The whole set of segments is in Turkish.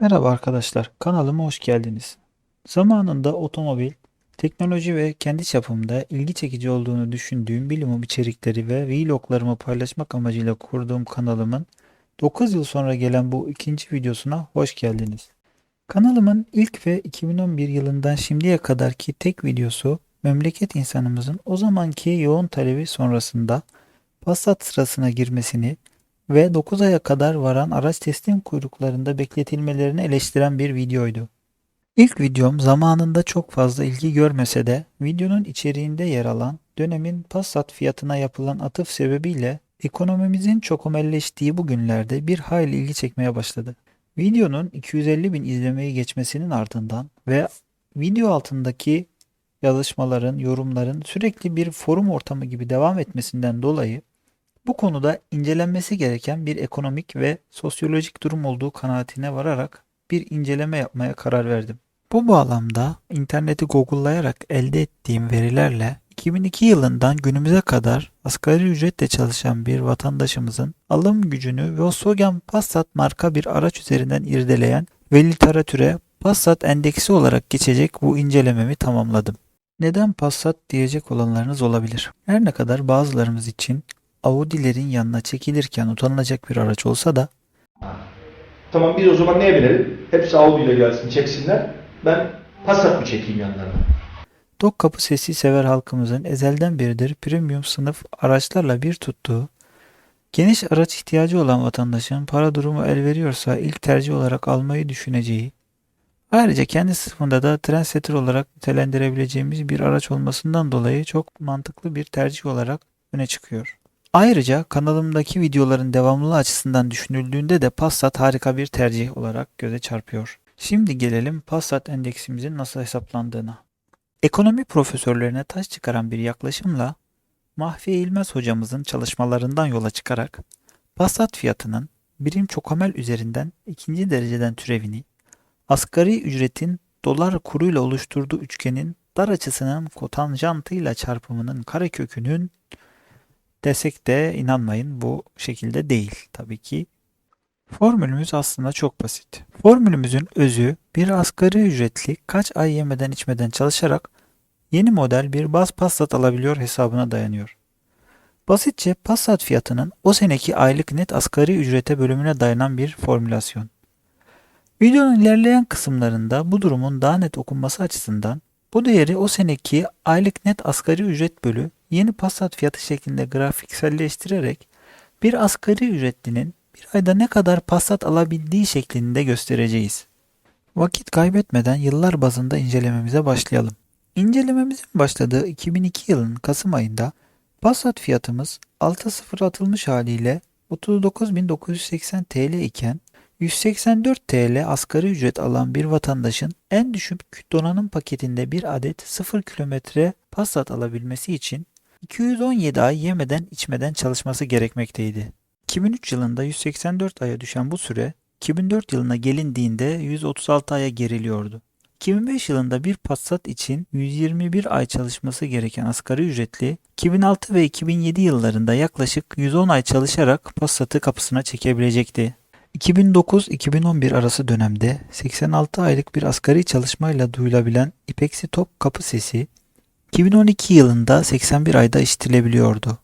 Merhaba arkadaşlar, kanalıma hoş geldiniz. Zamanında otomobil, teknoloji ve kendi çapımda ilgi çekici olduğunu düşündüğüm bilimum içerikleri ve vloglarımı paylaşmak amacıyla kurduğum kanalımın 9 yıl sonra gelen bu ikinci videosuna hoş geldiniz. Kanalımın ilk ve 2011 yılından şimdiye kadarki tek videosu memleket insanımızın o zamanki yoğun talebi sonrasında Passat sırasına girmesini ve 9 aya kadar varan araç teslim kuyruklarında bekletilmelerini eleştiren bir videoydu. İlk videom zamanında çok fazla ilgi görmese de videonun içeriğinde yer alan dönemin Passat fiyatına yapılan atıf sebebiyle ekonomimizin çokomelleştiği bu günlerde bir hayli ilgi çekmeye başladı. Videonun 250 bin izlemeyi geçmesinin ardından ve video altındaki yazışmaların, yorumların sürekli bir forum ortamı gibi devam etmesinden dolayı bu konuda incelenmesi gereken bir ekonomik ve sosyolojik durum olduğu kanaatine vararak bir inceleme yapmaya karar verdim. Bu bağlamda interneti google'layarak elde ettiğim verilerle 2002 yılından günümüze kadar asgari ücretle çalışan bir vatandaşımızın alım gücünü Volkswagen Passat marka bir araç üzerinden irdeleyen ve literatüre Passat endeksi olarak geçecek bu incelememi tamamladım. Neden Passat diyecek olanlarınız olabilir. Her ne kadar bazılarımız için Audi'lerin yanına çekilirken utanılacak bir araç olsa da Tamam biz o zaman neye binelim? Hepsi Audi ile gelsin çeksinler. Ben Passat mı çekeyim yanlarına? tok kapı sesi sever halkımızın ezelden beridir premium sınıf araçlarla bir tuttuğu, geniş araç ihtiyacı olan vatandaşın para durumu el veriyorsa ilk tercih olarak almayı düşüneceği, ayrıca kendi sınıfında da trendsetter olarak nitelendirebileceğimiz bir araç olmasından dolayı çok mantıklı bir tercih olarak öne çıkıyor. Ayrıca kanalımdaki videoların devamlılığı açısından düşünüldüğünde de Passat harika bir tercih olarak göze çarpıyor. Şimdi gelelim Passat endeksimizin nasıl hesaplandığına. Ekonomi profesörlerine taş çıkaran bir yaklaşımla Mahfi İlmez hocamızın çalışmalarından yola çıkarak Passat fiyatının birim çokamel üzerinden ikinci dereceden türevini, asgari ücretin dolar kuruyla oluşturduğu üçgenin dar açısının kotanjantıyla çarpımının karekökünün desek de inanmayın bu şekilde değil tabii ki. Formülümüz aslında çok basit. Formülümüzün özü bir asgari ücretli kaç ay yemeden içmeden çalışarak yeni model bir baz Passat alabiliyor hesabına dayanıyor. Basitçe Passat fiyatının o seneki aylık net asgari ücrete bölümüne dayanan bir formülasyon. Videonun ilerleyen kısımlarında bu durumun daha net okunması açısından bu değeri o seneki aylık net asgari ücret bölü yeni Passat fiyatı şeklinde grafikselleştirerek bir asgari ücretlinin bir ayda ne kadar Passat alabildiği şeklinde göstereceğiz. Vakit kaybetmeden yıllar bazında incelememize başlayalım. İncelememizin başladığı 2002 yılının Kasım ayında Passat fiyatımız 6.0 atılmış haliyle 39.980 TL iken 184 TL asgari ücret alan bir vatandaşın en düşük donanım paketinde bir adet 0 kilometre Passat alabilmesi için 217 ay yemeden içmeden çalışması gerekmekteydi. 2003 yılında 184 aya düşen bu süre 2004 yılına gelindiğinde 136 aya geriliyordu. 2005 yılında bir Passat için 121 ay çalışması gereken asgari ücretli 2006 ve 2007 yıllarında yaklaşık 110 ay çalışarak Passat'ı kapısına çekebilecekti. 2009-2011 arası dönemde 86 aylık bir asgari çalışmayla duyulabilen ipeksi top kapı sesi 2012 yılında 81 ayda işitilebiliyordu.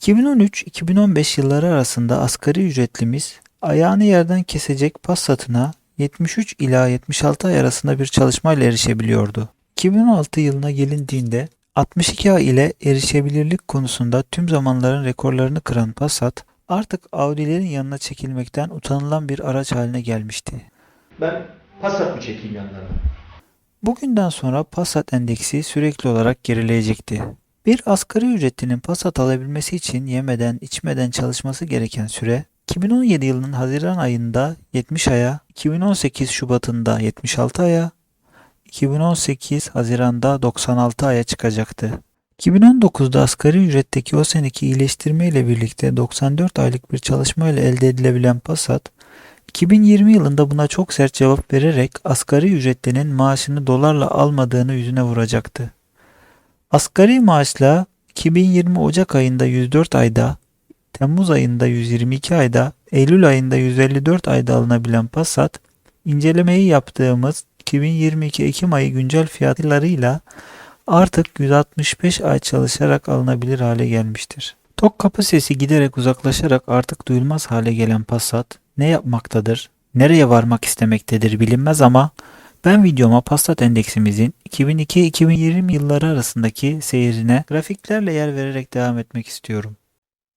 2013-2015 yılları arasında asgari ücretlimiz ayağını yerden kesecek Passat'ına 73 ila 76 ay arasında bir çalışmayla erişebiliyordu. 2016 yılına gelindiğinde 62 ay ile erişebilirlik konusunda tüm zamanların rekorlarını kıran Passat artık Audi'lerin yanına çekilmekten utanılan bir araç haline gelmişti. Ben Passat mı çekeyim yanlarına? Bugünden sonra Passat endeksi sürekli olarak gerileyecekti. Bir asgari ücretlinin Passat alabilmesi için yemeden içmeden çalışması gereken süre 2017 yılının Haziran ayında 70 aya, 2018 Şubat'ında 76 aya, 2018 Haziran'da 96 aya çıkacaktı. 2019'da asgari ücretteki o seneki iyileştirme ile birlikte 94 aylık bir çalışmayla elde edilebilen Passat, 2020 yılında buna çok sert cevap vererek asgari ücretlinin maaşını dolarla almadığını yüzüne vuracaktı. Asgari maaşla 2020 Ocak ayında 104 ayda, Temmuz ayında 122 ayda Eylül ayında 154 ayda alınabilen Passat, incelemeyi yaptığımız 2022 Ekim ayı güncel fiyatlarıyla artık 165 ay çalışarak alınabilir hale gelmiştir. Tok kapı sesi giderek uzaklaşarak artık duyulmaz hale gelen Passat ne yapmaktadır, nereye varmak istemektedir bilinmez ama ben videoma Passat endeksimizin 2002-2020 yılları arasındaki seyrine grafiklerle yer vererek devam etmek istiyorum.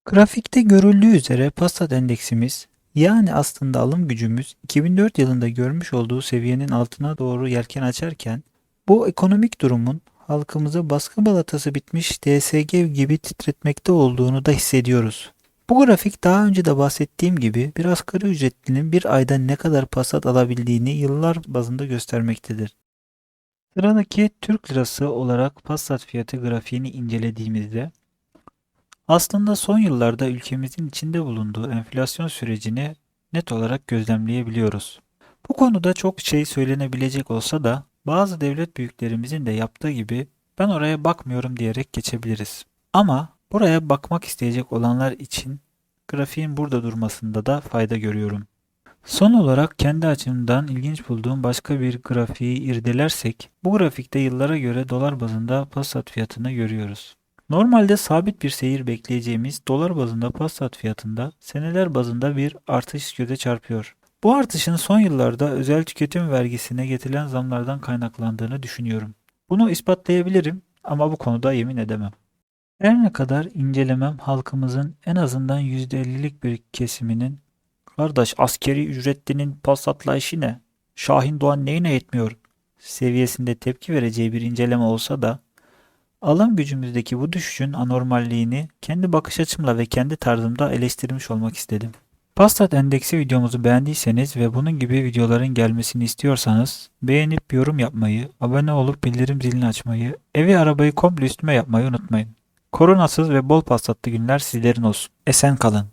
Grafikte görüldüğü üzere Passat endeksimiz yani aslında alım gücümüz 2004 yılında görmüş olduğu seviyenin altına doğru yelken açarken bu ekonomik durumun halkımıza baskı balatası bitmiş DSG gibi titretmekte olduğunu da hissediyoruz. Bu grafik daha önce de bahsettiğim gibi bir asgari ücretlinin bir ayda ne kadar Passat alabildiğini yıllar bazında göstermektedir. Sıradaki Türk lirası olarak Passat fiyatı grafiğini incelediğimizde aslında son yıllarda ülkemizin içinde bulunduğu enflasyon sürecini net olarak gözlemleyebiliyoruz. Bu konuda çok şey söylenebilecek olsa da bazı devlet büyüklerimizin de yaptığı gibi ben oraya bakmıyorum diyerek geçebiliriz. Ama buraya bakmak isteyecek olanlar için grafiğin burada durmasında da fayda görüyorum. Son olarak kendi açımdan ilginç bulduğum başka bir grafiği irdelersek bu grafikte yıllara göre dolar bazında Passat fiyatını görüyoruz. Normalde sabit bir seyir bekleyeceğimiz dolar bazında Passat fiyatında seneler bazında bir artış göze çarpıyor. Bu artışın son yıllarda özel tüketim vergisine getirilen zamlardan kaynaklandığını düşünüyorum. Bunu ispatlayabilirim ama bu konuda yemin edemem. Her ne kadar incelemem halkımızın en azından %50'lik bir kesiminin kardeş askeri ücretlinin Passat'la işi ne? Şahin Doğan neyine yetmiyor? seviyesinde tepki vereceği bir inceleme olsa da alım gücümüzdeki bu düşüşün anormalliğini kendi bakış açımla ve kendi tarzımda eleştirmiş olmak istedim. Passat endeksi videomuzu beğendiyseniz ve bunun gibi videoların gelmesini istiyorsanız beğenip yorum yapmayı, abone olup bildirim zilini açmayı, evi arabayı komple üstüme yapmayı unutmayın. Koronasız ve bol Passatlı günler sizlerin olsun. Esen kalın.